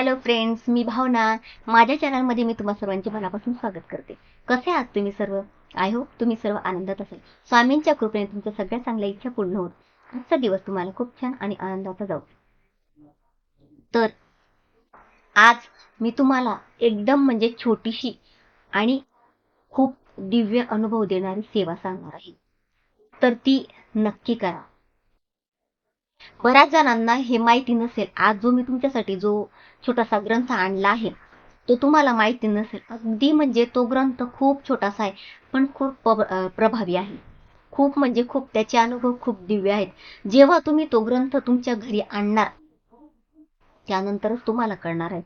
Hello friends मी भावना. माझ्या चॅनलमध्ये मी तुम्हा सर्वांचे मनापासून स्वागत करते. कसे आहात तुम्ही सर्व? आय होप तुम्ही सर्व आनंदात असाल. स्वामींच्या कृपेने तुमच्या सगळ्या चांगल्या इच्छा पूर्ण होत. आजचा दिवस तुम्हाला खूप छान आणि आनंदाचा जाऊ. तर आज मी तुम्हाला एकदम म्हणजे छोटीशी आणि खूप दिव्य अनुभव देणारी सेवा सांगणार आहे. तर ती नक्की करा. बऱ्याच जणांना हे माहिती नसेल. आज जो मी तुमच्यासाठी जो छोटासा ग्रंथ आणला आहे तो तुम्हाला माहिती नसेल. अगदी म्हणजे तो ग्रंथ खूप छोटासा आहे पण खूप प्रभावी आहे. खूप म्हणजे खूप त्याचे अनुभव खूप दिव्य आहेत. जेव्हा तुम्ही तो ग्रंथ तुमच्या घरी आणणार त्यानंतरच तुम्हाला कळणार आहे.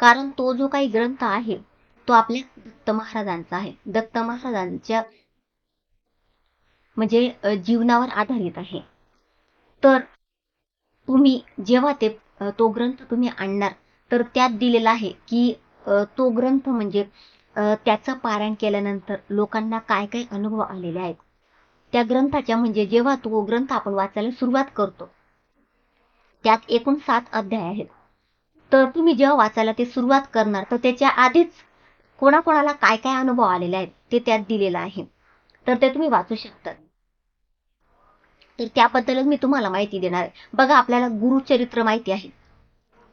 कारण तो जो काही ग्रंथ आहे तो आपल्या दत्त महाराजांचा आहे. दत्त महाराजांच्या म्हणजे जीवनावर आधारित आहे. तर तुम्ही जेव्हा ते तो ग्रंथ तुम्ही आणणार तर त्यात दिलेला आहे की तो ग्रंथ म्हणजे त्याचं पारायण केल्यानंतर लोकांना काय काय अनुभव आलेले आहेत. त्या ग्रंथाच्या म्हणजे जेव्हा तो ग्रंथ आपण वाचायला सुरुवात करतो त्यात एकूण सात अध्याय आहेत. तर तुम्ही जेव्हा वाचायला ते सुरुवात करणार तर त्याच्या आधीच कोणाकोणाला काय काय अनुभव आलेले आहेत ते त्यात दिलेलं आहे. तर ते तुम्ही वाचू शकता तर त्याबद्दलच मी तुम्हाला माहिती देणार आहे. बघा आपल्याला गुरुचरित्र माहिती आहे.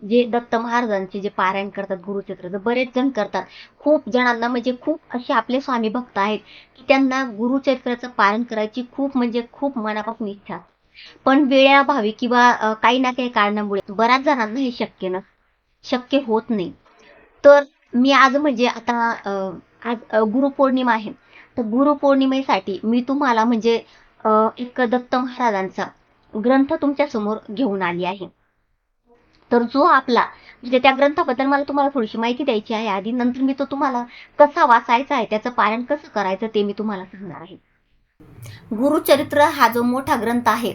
जे दत्त महाराजांचे जे पारायण करतात गुरुचरित्र तर बरेच जण करतात. खूप जणांना म्हणजे खूप असे आपले स्वामी भक्त आहेत की त्यांना गुरुचरित्राचं पारायण करायची खूप म्हणजे खूप मनापासून इच्छा पण वेळाभावी किंवा काही ना काही कारणामुळे बऱ्याच जणांना हे शक्य न शक्य होत नाही. तर मी आज म्हणजे आता आज गुरुपौर्णिमा आहे. तर गुरुपौर्णिमेसाठी मी तुम्हाला म्हणजे एक दत्त महाराजांचा ग्रंथ तुमच्यासमोर घेऊन आली आहे. तर जो आपला म्हणजे त्या ग्रंथाबद्दल मला तुम्हाला थोडीशी माहिती द्यायची आहे. आधी नंतर मी तो तुम्हाला कसा वाचायचा आहे त्याचं पारायण कसं करायचं ते मी तुम्हाला सांगणार आहे. गुरुचरित्र हा जो मोठा ग्रंथ आहे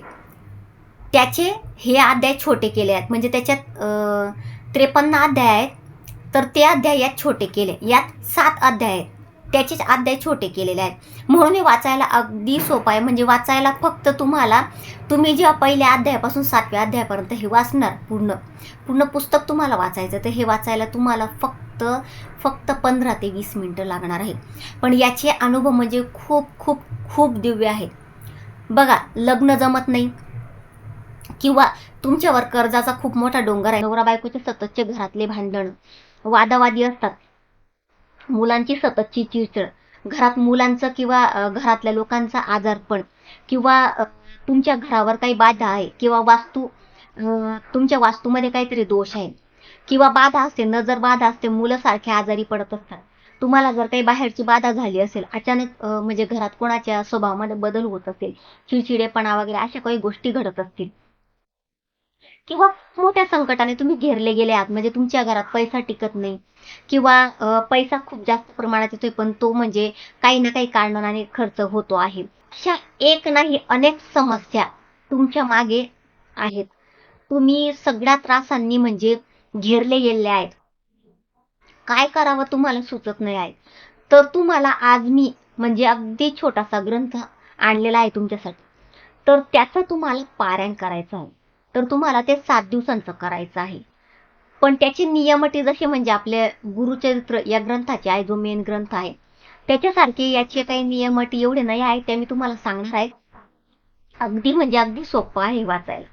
त्याचे हे अध्याय छोटे केले आहेत. म्हणजे त्याच्यात त्रेपन्न अध्याय आहेत. तर ते अध्याय यात छोटे केले. यात सात अध्याय आहेत. त्याचेच अध्याय छोटे केलेले आहेत. म्हणून हे वाचायला अगदी सोपं आहे. म्हणजे वाचायला फक्त तुम्हाला तुम्ही जेव्हा पहिल्या अध्यायापासून सातव्या अध्यायापर्यंत हे वाचणार पूर्ण पूर्ण पुस्तक तुम्हाला वाचायचं तर हे वाचायला तुम्हाला फक्त फक्त पंधरा ते वीस मिनटं लागणार आहेत पण याचे अनुभव म्हणजे खूप खूप खूप दिव्य आहेत. बघा लग्न जमत नाही. किंवा तुमच्यावर कर्जाचा खूप मोठा डोंगर आहे. नवरा बायकोचे सततचे घरातले भांडण वादावादी असतात. मुलांची सततची चिडचिड घरात मुलांचं किंवा घरातल्या लोकांचा आजारपण किंवा तुमच्या घरावर काही बाधा आहे किंवा वास्तू तुमच्या वास्तूमध्ये काहीतरी दोष आहे किंवा बाधा असते नजर बाधा असते मुलं सारखे आजारी पडत असतात. तुम्हाला जर काही बाहेरची बाधा झाली असेल अचानक म्हणजे घरात कोणाच्या स्वभावामध्ये बदल होत असेल चिडचिडेपणा वगैरे अशा काही गोष्टी घडत असतील किंवा मोठ्या संकटाने तुम्ही घेरले गेले आहात म्हणजे तुमच्या घरात पैसा टिकत नाही किंवा पैसा खूप जास्त प्रमाणात येतोय पण तो म्हणजे काही ना काही कारणाने खर्च होतो आहे. अशा एक नाही अनेक समस्या तुमच्या मागे आहेत. तुम्ही सगळ्या त्रासांनी म्हणजे घेरले गेले आहेत. काय करावं तुम्हाला सुचत नाही आहे. तर तुम्हाला आज मी म्हणजे अगदी छोटासा ग्रंथ आणलेला आहे तुमच्यासाठी. तर त्याचं तुम्हाला पारायण करायचं आहे. तर तुम्हाला ते सात दिवसांचं करायचं आहे. पण त्याचे नियमटी जशी जसे म्हणजे आपले गुरुचरित्र या ग्रंथाचे आहे जो मेन ग्रंथ आहे त्याच्यासारखे याचे काही नियमटी एवढे नाही आहे ते मी तुम्हाला सांगणार आहे. अगदी म्हणजे अगदी सोपं आहे वाचायला.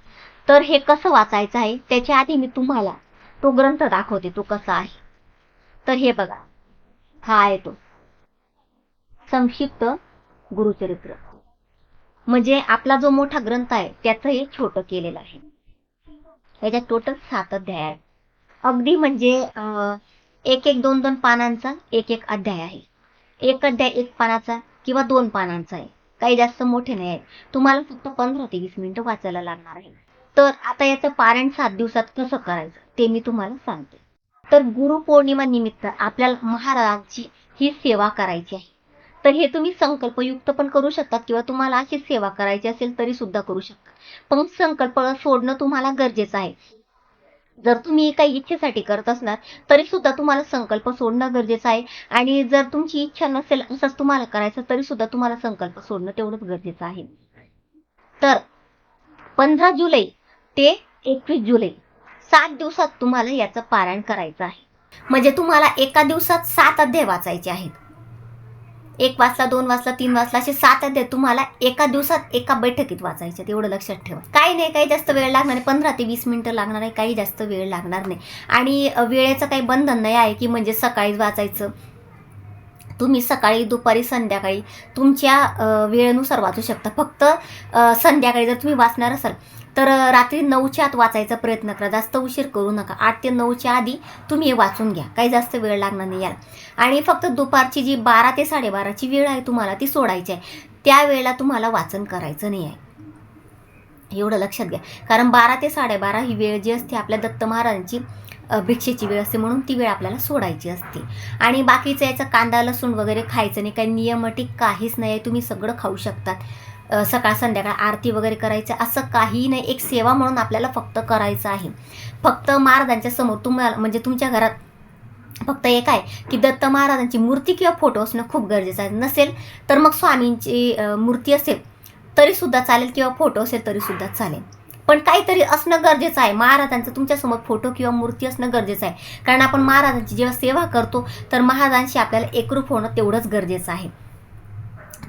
तर हे कसं वाचायचं आहे त्याच्या आधी मी तुम्हाला तो ग्रंथ दाखवते तो कसा आहे. तर हे बघा. हा आहे तो. संक्षिप्त गुरुचरित्र. म्हणजे आपला जो मोठा ग्रंथ आहे त्याचं हे छोटं केलेलं आहे. याच्या टोटल सात अध्याय आहेत अगदी म्हणजे एक एक दोन दोन पानांचा एक एक अध्याय आहे. एक अध्याय एक पानाचा किंवा दोन पानांचा आहे. काही जास्त मोठे नाही आहेत. तुम्हाला फक्त पंधरा ते वीस मिनिटं वाचायला लागणार आहे. तर आता याचं पारायण सात दिवसात कसं करायचं ते मी तुम्हाला सांगते. तर गुरुपौर्णिमा निमित्त आपल्याला महाराजांची ही सेवा करायची आहे. तर हे तुम्ही संकल्पयुक्त पण करू शकता किंवा तुम्हाला अशी सेवा करायची असेल तरी सुद्धा करू शकता. पण संकल्प सोडणं तुम्हाला गरजेचं आहे. जर तुम्ही काही इच्छेसाठी करत असणार तरी सुद्धा तुम्हाला संकल्प सोडणं गरजेचं आहे. आणि जर तुमची इच्छा नसेल असंच तुम्हाला करायचं तरी सुद्धा तुम्हाला संकल्प सोडणं तेवढंच गरजेचं आहे. तर पंधरा जुलै ते एकवीस जुलै सात दिवसात तुम्हाला याचं पारायण करायचं आहे. म्हणजे तुम्हाला एका दिवसात सात अध्याय वाचायचे आहेत. एक वाजता दोन वाजता तीन वाजता असे सात अध्याय तुम्हाला एका दिवसात एका बैठकीत वाचायचे एवढं लक्षात ठेवा. काही नाही काही जास्त वेळ लागणार नाही. पंधरा ते वीस मिनिटं लागणार आहे काही जास्त वेळ लागणार नाही. आणि वेळेचं काही बंधन नाही आहे की म्हणजे सकाळीच वाचायचं. तुम्ही सकाळी दुपारी संध्याकाळी तुमच्या वेळेनुसार वाचू शकता. फक्त संध्याकाळी जर तुम्ही वाचणार असाल तर रात्री नऊच्या आत वाचायचा प्रयत्न करा. जास्त उशीर करू नका. आठ ते नऊच्या आधी तुम्ही हे वाचून घ्या. काही जास्त वेळ लागणार नाही याला. आणि फक्त दुपारची जी बारा ते साडेबाराची वेळ आहे तुम्हाला ती सोडायची आहे. त्या वेळेला तुम्हाला वाचन करायचं नाही आहे. एवढं लक्षात घ्या. कारण बारा ते साडेबारा ही वेळ जी असते आपल्या दत्त महाराजांची भिक्षेची वेळ असते म्हणून ती वेळ आपल्याला सोडायची असते. आणि बाकीचं याचं कांदा लसूण वगैरे खायचं नाही. काही नियमटिक काहीच नाही आहे. तुम्ही सगळं खाऊ शकतात. सकाळ संध्याकाळ आरती वगैरे करायचं असं काहीही नाही. एक सेवा म्हणून आपल्याला फक्त करायचं आहे. फक्त महाराजांच्या समोर तुम्हाला म्हणजे तुमच्या घरात फक्त एक आहे की दत्त महाराजांची मूर्ती किंवा फोटो असणं खूप गरजेचं आहे. नसेल तर मग स्वामींची मूर्ती असेल तरीसुद्धा चालेल किंवा फोटो असेल तरीसुद्धा चालेल. पण काहीतरी असणं गरजेचं आहे. महाराजांचं तुमच्यासमोर फोटो किंवा मूर्ती असणं गरजेचं आहे. कारण आपण महाराजांची जेव्हा सेवा करतो तर महाराजांशी आपल्याला एकरूप होणं तेवढंच गरजेचं आहे.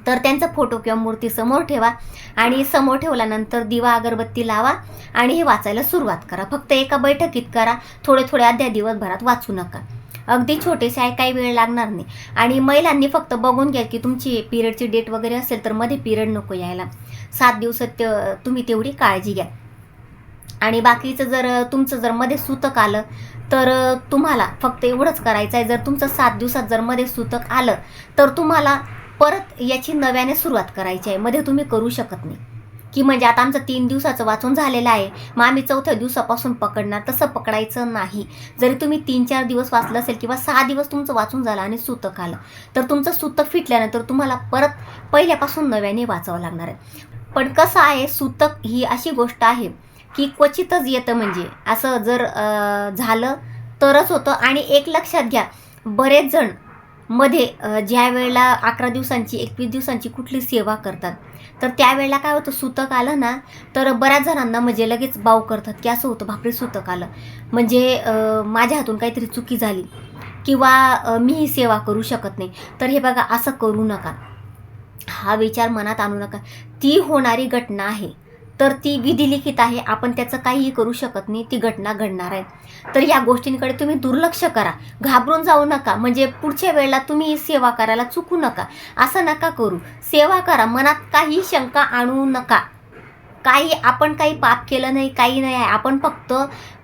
तर त्यांचा फोटो किंवा मूर्ती समोर ठेवा आणि समोर ठेवल्यानंतर दिवा अगरबत्ती लावा आणि हे वाचायला सुरुवात करा. फक्त एका बैठकीत करा. थोडे थोडे अध्या दिवसभरात वाचू नका. अगदी छोटेसे आहे काही वेळ लागणार नाही. आणि महिलांनी फक्त बघून घ्या की तुमची पिरियडची डेट वगैरे असेल तर मध्ये पिरियड नको यायला. सात दिवसात ते- तुम्ही तेवढी काळजी घ्या. आणि बाकीचं जर तुमचं जर मध्ये सूतक आलं तर तुम्हाला फक्त एवढंच करायचं आहे जर तुमचं सात दिवसात जर मध्ये सूतक आलं तर तुम्हाला परत याची नव्याने सुरुवात करायची आहे. मध्ये तुम्ही करू शकत नाही. की म्हणजे आता आमचं तीन दिवसाचं वाचून झालेलं आहे. मग आम्ही चौथ्या दिवसापासून पकडणार. तसं पकडायचं नाही. जरी तुम्ही तीन चार दिवस वाचलं असेल किंवा सहा दिवस तुमचं वाचून झालं आणि सूतक आलं तर तुमचं सूतक फिटल्यानंतर तुम्हाला परत पहिल्यापासून नव्याने वाचावं लागणार आहे. पण कसं आहे सूतक ही अशी गोष्ट आहे की क्वचितच येतं म्हणजे. असं जर झालं तरच होतं. आणि एक लक्षात घ्या बरेच जण मध्ये ज्या वेळेला अकरा दिवसांची एकवीस दिवसांची कुठली सेवा करतात तर त्यावेळेला काय होतं सुतक आलं ना तर बऱ्याच जणांना म्हणजे लगेच बाव करतात की असं होतं बापरे सुतक आलं. म्हणजे माझ्या हातून काहीतरी चुकी झाली किंवा मी ही सेवा करू शकत नाही तर हे बघा असं करू नका. हा विचार मनात आणू नका. ती होणारी घटना आहे. तर ती विधिलिखित आहे आपण त्याचं काहीही करू शकत नाही ती घटना घडणार आहे. तर या गोष्टींकडे तुम्ही दुर्लक्ष करा घाबरून जाऊ नका म्हणजे पुढच्या वेळेला तुम्ही सेवा करायला चुकू नका असं नका करू. सेवा करा मनात काही शंका आणू नका. काही आपण काही पाप केलं नाही काही नाही आहे. आपण फक्त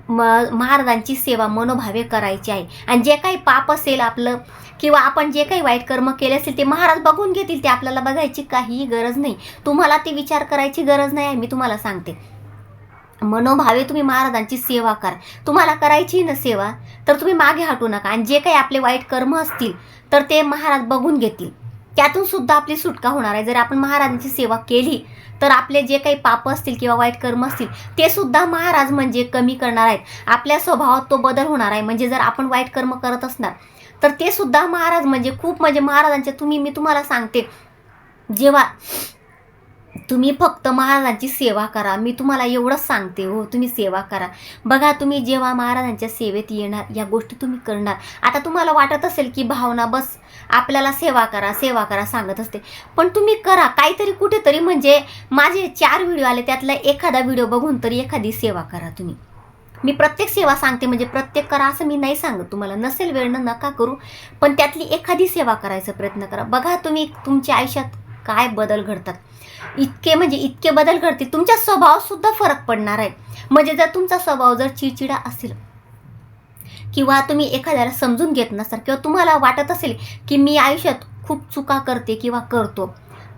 म महाराजांची सेवा मनोभावे करायची आहे. आणि जे काही पाप असेल आपलं किंवा आपण जे काही वाईट कर्म केले असेल ते महाराज बघून घेतील. ते आपल्याला बघायची काहीही गरज नाही. तुम्हाला ते विचार करायची गरज नाही आहे मी तुम्हाला सांगते. मनोभावे तुम्ही महाराजांची सेवा करा. तुम्हाला करायची ना सेवा तर तुम्ही मागे हटू नका. आणि जे काही आपले वाईट कर्म असतील तर ते महाराज बघून घेतील. त्यातून सुद्धा आपली सुटका होणार आहे. जर आपण महाराजांची सेवा केली तर आपले जे काही पाप असतील किंवा वाईट कर्म असतील ते सुद्धा महाराज म्हणजे कमी करणार आहेत. आपल्या स्वभावात तो बदल होणार आहे. म्हणजे जर आपण वाईट कर्म करत असणार तर ते सुद्धा महाराज म्हणजे खूप म्हणजे महाराजांचे तुम्ही मी तुम्हाला सांगते. जेव्हा तुम्ही फक्त महाराजांची सेवा करा. मी तुम्हाला एवढंच सांगते हो तुम्ही सेवा करा. बघा तुम्ही जेव्हा महाराजांच्या सेवेत येणार या गोष्टी तुम्ही करणार. आता तुम्हाला वाटत असेल की भावना बस आपल्याला सेवा करा सेवा करा सांगत असते. पण तुम्ही करा काहीतरी कुठेतरी म्हणजे माझे चार व्हिडिओ आले त्यातला एखादा व्हिडिओ बघून तरी एखादी सेवा करा तुम्ही. मी प्रत्येक सेवा सांगते म्हणजे प्रत्येक करा असं मी नाही सांगत तुम्हाला. नसेल वेळ न नका करू पण त्यातली एखादी सेवा करायचा प्रयत्न करा. बघा तुम्ही तुमच्या आयुष्यात काय बदल घडतात. इतके म्हणजे इतके बदल घडतील तुमच्या स्वभावसुद्धा फरक पडणार आहे. म्हणजे जर तुमचा स्वभाव जर चिडचिडा असेल किंवा तुम्ही एखाद्याला समजून घेत नसाल किंवा तुम्हाला वाटत असेल की मी आयुष्यात खूप चुका करते किंवा करतो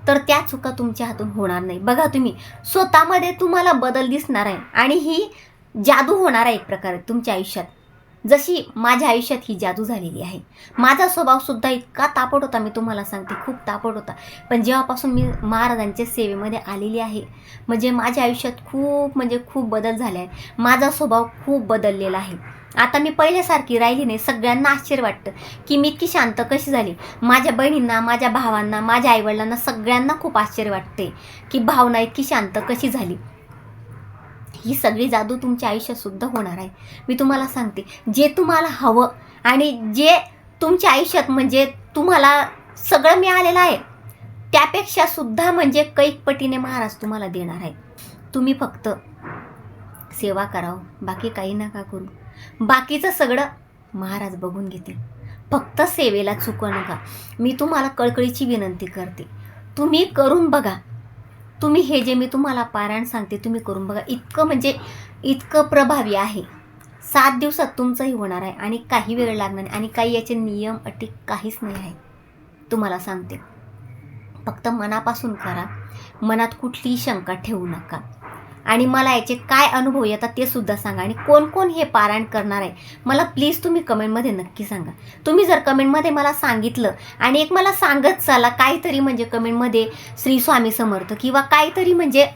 तर त्या चुका तुमच्या हातून होणार नाही. बघा तुम्ही स्वतःमध्ये तुम्हाला बदल दिसणार आहे आणि ही जादू होणार आहे एक प्रकारे तुमच्या आयुष्यात. जशी माझ्या आयुष्यात ही जादू झालेली आहे. माझा स्वभावसुद्धा इतका तापट होता मी तुम्हाला सांगते खूप तापट होता. पण जेव्हापासून मी महाराजांच्या सेवेमध्ये आलेली आहे म्हणजे माझ्या आयुष्यात खूप म्हणजे खूप बदल झाले आहे माझा स्वभाव खूप बदललेला आहे. आता मी पहिल्यासारखी राहिली नाही सगळ्यांना आश्चर्य वाटतं की मी इतकी शांत कशी झाली. माझ्या बहिणींना माझ्या भावांना माझ्या आईवडिलांना सगळ्यांना खूप आश्चर्य वाटते की भावना इतकी शांत कशी झाली. ही सगळी जादू तुमच्या आयुष्यात सुद्धा होणार आहे. मी तुम्हाला सांगते जे तुम्हाला हवं आणि जे तुमच्या आयुष्यात म्हणजे तुम्हाला सगळं मिळालेलं आहे त्यापेक्षा सुद्धा म्हणजे कैक पटीने महाराज तुम्हाला देणार आहे. तुम्ही फक्त सेवा करावं बाकी काही नका करू. बाकीचं सगळं महाराज बघून घेतील. फक्त सेवेला चुकू नका. मी तुम्हाला कळकळीची विनंती करते. तुम्ही करून बघा. तुम्ही हे जे मी तुम्हाला पारायण सांगते तुम्ही करून बघा. इतकं म्हणजे इतकं प्रभावी आहे. सात दिवसात तुमचंही होणार आहे आणि काही वेळ लागणार नाही आणि काही याचे नियम अटी काहीच नाही आहे तुम्हाला सांगते. फक्त मनापासून करा. मनात कुठलीही शंका ठेवू नका. आणि मला याचे काय अनुभव येतात ते सुद्धा सांगा. आणि कोण कोण हे पारायण करणार आहे मला प्लीज तुम्ही कमेंटमध्ये नक्की सांगा. तुम्ही जर कमेंटमध्ये मला सांगितलं आणि एक मला सांगत चाला काहीतरी म्हणजे कमेंटमध्ये श्री स्वामी समर्थ किंवा काहीतरी म्हणजे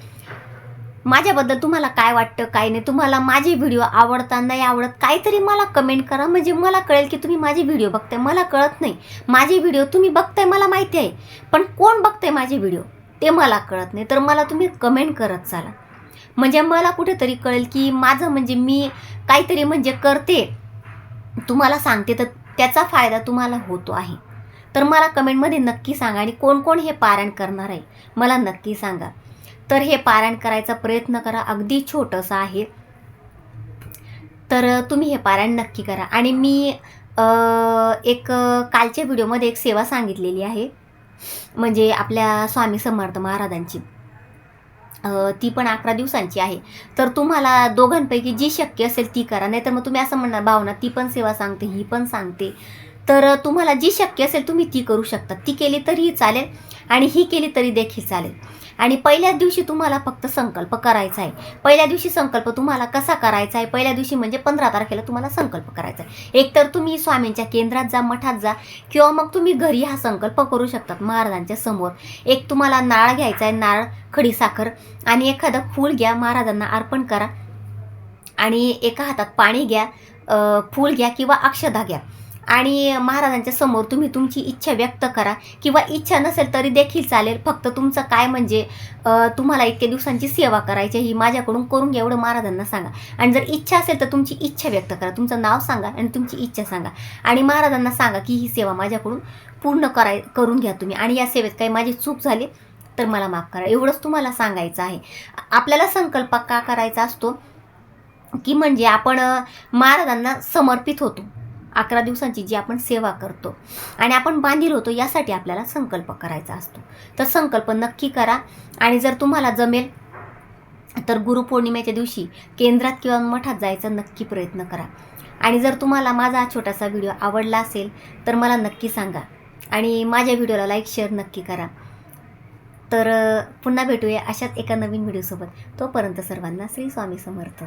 माझ्याबद्दल तुम्हाला काय वाटतं काय नाही तुम्हाला माझे व्हिडिओ आवडता नाही आवडत काहीतरी मला कमेंट करा. म्हणजे मला कळेल की तुम्ही माझे व्हिडिओ बघताय. मला कळत नाही. माझे व्हिडिओ तुम्ही बघताय मला माहिती आहे. पण कोण बघताय माझे व्हिडिओ ते मला कळत नाही. तर मला तुम्ही कमेंट करत चाला. म्हणजे मला कुठेतरी कळेल की माझं म्हणजे मी काहीतरी म्हणजे करते. तुम्हाला सांगते तर त्याचा फायदा तुम्हाला होतो आहे. तर मला कमेंटमध्ये नक्की सांगा आणि कोण कोण हे पारायण करणार आहे मला नक्की सांगा. तर हे पारायण करायचा प्रयत्न करा अगदी छोटंसं आहे. तर तुम्ही हे पारायण नक्की करा. आणि मी एक कालच्या व्हिडिओमध्ये एक सेवा सांगितलेली आहे. म्हणजे आपल्या स्वामी समर्थ महाराजांची. ती पण अकरा दिवसांची आहे. तर तुम्हाला दोघांपैकी जी शक्य असेल ती करा नाही तर मग तुम्ही असं म्हणणार भावना ती पण सेवा सांगते ही पण सांगते. तर तुम्हाला जी शक्य असेल तुम्ही ती करू शकता. ती केली तरीही चालेल आणि ही केली तरी देखील चालेल. आणि पहिल्याच दिवशी तुम्हाला फक्त संकल्प करायचा आहे. पहिल्या दिवशी संकल्प तुम्हाला कसा करायचा आहे? पहिल्या दिवशी म्हणजे पंधरा तारखेला तुम्हाला संकल्प करायचा आहे. एकतर तुम्ही स्वामींच्या केंद्रात जा मठात जा किंवा मग तुम्ही घरी हा संकल्प करू शकतात महाराजांच्या समोर. एक तुम्हाला नाळ घ्यायचा आहे नाळ खडीसाखर आणि एखादं फूल घ्या महाराजांना अर्पण करा आणि एका हातात पाणी घ्या फूल घ्या किंवा अक्षदा घ्या. आणि महाराजांच्या समोर तुम्ही तुमची इच्छा व्यक्त करा. किंवा इच्छा नसेल तरी देखील चालेल. फक्त तुमचं काय म्हणजे तुम्हाला इतक्या दिवसांची सेवा करायची आहे, ही माझ्याकडून करून घ्या एवढं महाराजांना सांगा. आणि जर इच्छा असेल तर तुमची इच्छा व्यक्त करा. तुमचं नाव सांगा आणि तुमची इच्छा सांगा. आणि महाराजांना सांगा की ही सेवा माझ्याकडून पूर्ण कराय करून घ्या तुम्ही. आणि या सेवेत काही माझी चूक झाली तर मला माफ करा. एवढंच तुम्हाला सांगायचं आहे. आपल्याला संकल्प का करायचा असतो? की म्हणजे आपण महाराजांना समर्पित होतो. अकरा दिवसांची जी आपण सेवा करतो आणि आपण बांधील होतो यासाठी आपल्याला संकल्प करायचा असतो. तर संकल्प नक्की करा आणि जर तुम्हाला जमेल तर गुरुपौर्णिमेच्या दिवशी केंद्रात किंवा मठात जायचा नक्की प्रयत्न करा. आणि जर तुम्हाला माझा हा छोटासा व्हिडिओ आवडला असेल तर मला नक्की सांगा आणि माझ्या व्हिडिओला लाईक शेअर नक्की करा. तर पुन्हा भेटूया अशाच एका नवीन व्हिडिओसोबत. तोपर्यंत सर्वांना श्री स्वामी समर्थ.